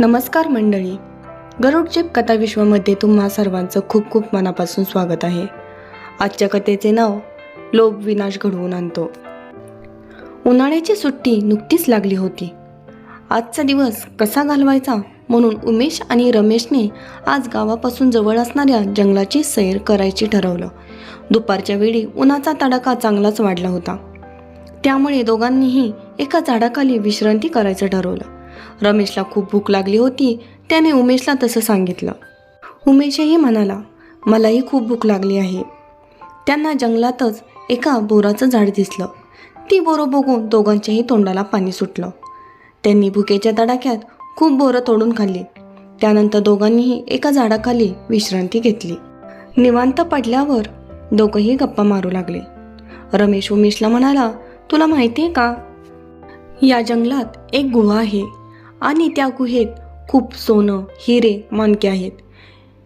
नमस्कार मंडळी. गरुडचेप कथा विश्वामध्ये तुम्हा सर्वांचं खूप खूप मनापासून स्वागत आहे. आजच्या कथेचे नाव लोभ विनाश घडवून आणतो. उन्हाळ्याची सुट्टी नुकतीच लागली होती. आजचा दिवस कसा घालवायचा म्हणून उमेश आणि रमेशने आज गावापासून जवळ असणाऱ्या जंगलाची सैर करायची ठरवलं. दुपारच्या वेळी उन्हाचा तडाखा चांगलाच वाढला होता. त्यामुळे दोघांनीही एका झाडाखाली विश्रांती करायचं ठरवलं. रमेशला खूप भूक लागली होती त्याने उमेशला तसं सांगितलं. उमेशही म्हणाला मलाही खूप भूक लागली आहे. त्यांना जंगलातच एका बोराचं झाड दिसलं. ती बोरं बघून दोघांच्याही तोंडाला पाणी सुटलं. त्यांनी भुकेच्या तडाख्यात खूप बोरं तोडून खाल्ली. त्यानंतर दोघांनीही एका झाडाखाली विश्रांती घेतली. निवांत पडल्यावर दोघंही गप्पा मारू लागले. रमेश उमेशला म्हणाला तुला माहिती आहे का? या जंगलात एक गुहा आहे. आणि त्या गुहेत खूप सोनं हिरे मानके आहेत.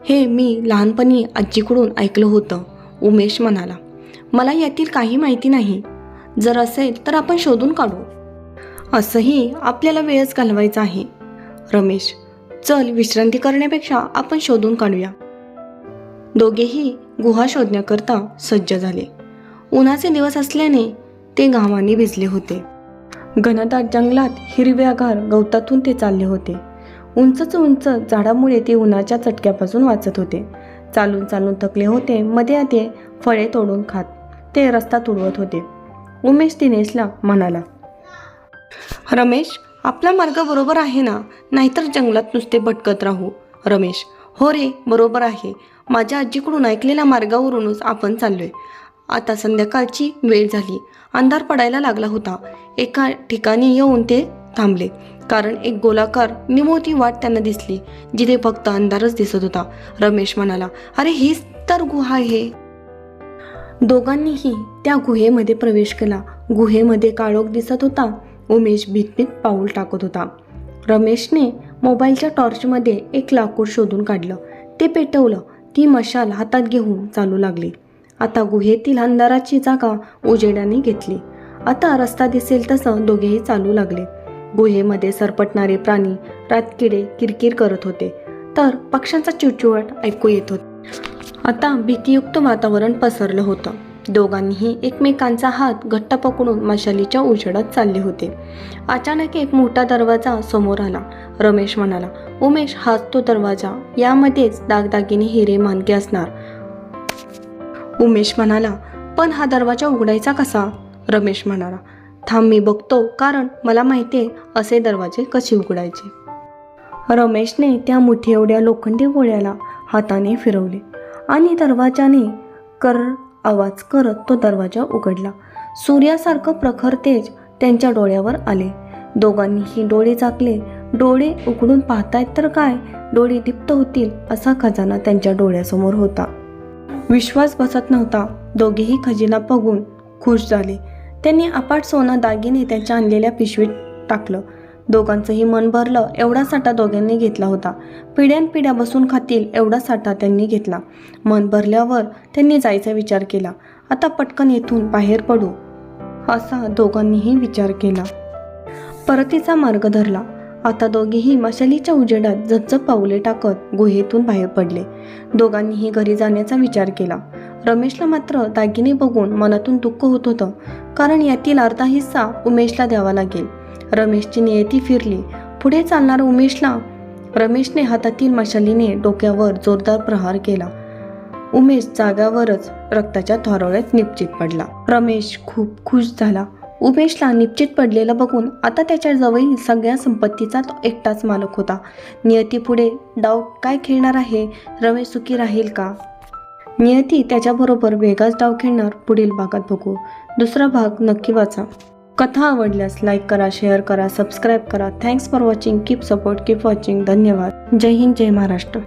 हे मी लहानपणी आजीकडून ऐकलं होतं उमेश म्हणाला. मला यातील काही माहिती नाही. जर असेल तर आपण शोधून काढू. असंही आपल्याला वेळच घालवायचा आहे. रमेश चल विश्रांती करण्यापेक्षा आपण शोधून काढूया. दोघेही गुहा शोधण्याकरता सज्ज झाले. उन्हाचे दिवस असल्याने ते घामाने भिजले होते. घनदाट जंगलात हिरव्यागार गवतातून ते चालले होते. उंचच उंच झाडामुळे ते उन्हाच्या चटक्यापासून वाचत होते. चालून चालून थकले होते मध्ये ते फळे तोडून खात ते रस्ता तुडवत होते. उमेश दिनेशला म्हणाला रमेश आपला मार्ग बरोबर आहे ना? नाहीतर जंगलात नुसते भटकत राहू. रमेश हो रे बरोबर आहे. माझ्या आजीकडून ऐकलेल्या मार्गावरूनच आपण चाललोय. आता संध्याकाळची वेळ झाली. अंधार पडायला लागला होता. एका ठिकाणी येऊन ते थांबले. कारण एक गोलाकार निमोती वाट त्यांना दिसली जिथे फक्त अंधारच दिसत होता. रमेश म्हणाला अरे हीच तर गुहा आहे. दोघांनीही त्या गुहेमध्ये प्रवेश केला. गुहेमध्ये काळोख दिसत होता. उमेश भीतभीत पाऊल टाकत होता. रमेशने मोबाईलच्या टॉर्चमध्ये एक लाकूड शोधून काढलं. ते पेटवलं. ती मशाल हातात घेऊन चालू लागली. आता गुहेतील अंधाराची जागा उजेडाने घेतली. आता रस्ता दिसेल तसं दोघेही चालू लागले. गुहेमध्ये सरपटणारे प्राणी रातकिडे किरकिर करत होते. तर पक्ष्यांचा चिवचिवट ऐकू येत होता. आता भीतीयुक्त वातावरण पसरलं होतं. दोघांनीही एकमेकांचा हात घट्ट पकडून मशालीच्या उजेडात चालले होते. अचानक एक मोठा दरवाजा समोर आला. रमेश म्हणाला उमेश हाच तो दरवाजा. यामध्येच दागदागिने हिरे मानके असणार. उमेश म्हणाला पण हा दरवाजा उघडायचा कसा? रमेश म्हणाला थांब मी बघतो कारण मला माहिती आहे असे दरवाजे कसे उघडायचे. रमेशने त्या मुठी एवढ्या लोखंडी गोळ्याला हाताने फिरवले आणि दरवाजाने कर आवाज करत तो दरवाजा उघडला. सूर्यासारखं प्रखर तेज त्यांच्या डोळ्यावर आले. दोघांनीही डोळे झाकले. डोळे उघडून पाहतायत तर काय? डोळे दीप्त होतील असा खजाना त्यांच्या डोळ्यासमोर होता. विश्वास बसत नव्हता. दोघेही खजिना बघून खुश झाले. त्यांनी अपाट सोनं दागिने त्यांच्या आणलेल्या पिशवीत टाकलं. दोघांचंही मन भरलं एवढा साठा दोघांनी घेतला होता. पिढ्यानपिढ्या बसून खातील एवढा साठा त्यांनी घेतला. मन भरल्यावर त्यांनी जायचा विचार केला. आता पटकन येथून बाहेर पडू असा दोघांनीही विचार केला. परतीचा मार्ग धरला. आता दोघेही मशालीच्या उजेडात झपझप पावले टाकत गुहेतून बाहेर पडले. दोघांनीही घरी जाण्याचा विचार केला. रमेशला मात्र दागिने बघून मनातून दुःख होत होतं कारण यातील अर्धा हिस्सा उमेशला द्यावा लागेल. रमेशची नियती फिरली. पुढे चालणारा उमेशला रमेशने हातातील मशालीने डोक्यावर जोरदार प्रहार केला. उमेश जागावरच रक्ताच्या थोरावळ्यात निपचित पडला. रमेश खूप खुश झाला. उमेशला निश्चित पडलेलं बघून आता त्याच्याजवळील सगळ्या संपत्तीचा तो एकटाच मालक होता. नियती पुढे डाव काय खेळणार आहे? रमेश सुखी राहील का? नियती त्याच्याबरोबर वेगळाच डाव खेळणार पुढील भागात बघू. दुसरा भाग नक्की वाचा. कथा आवडल्यास लाईक करा शेअर करा सबस्क्राईब करा. Thanks for watching. Keep support keep watching. धन्यवाद. जय हिंद जय महाराष्ट्र.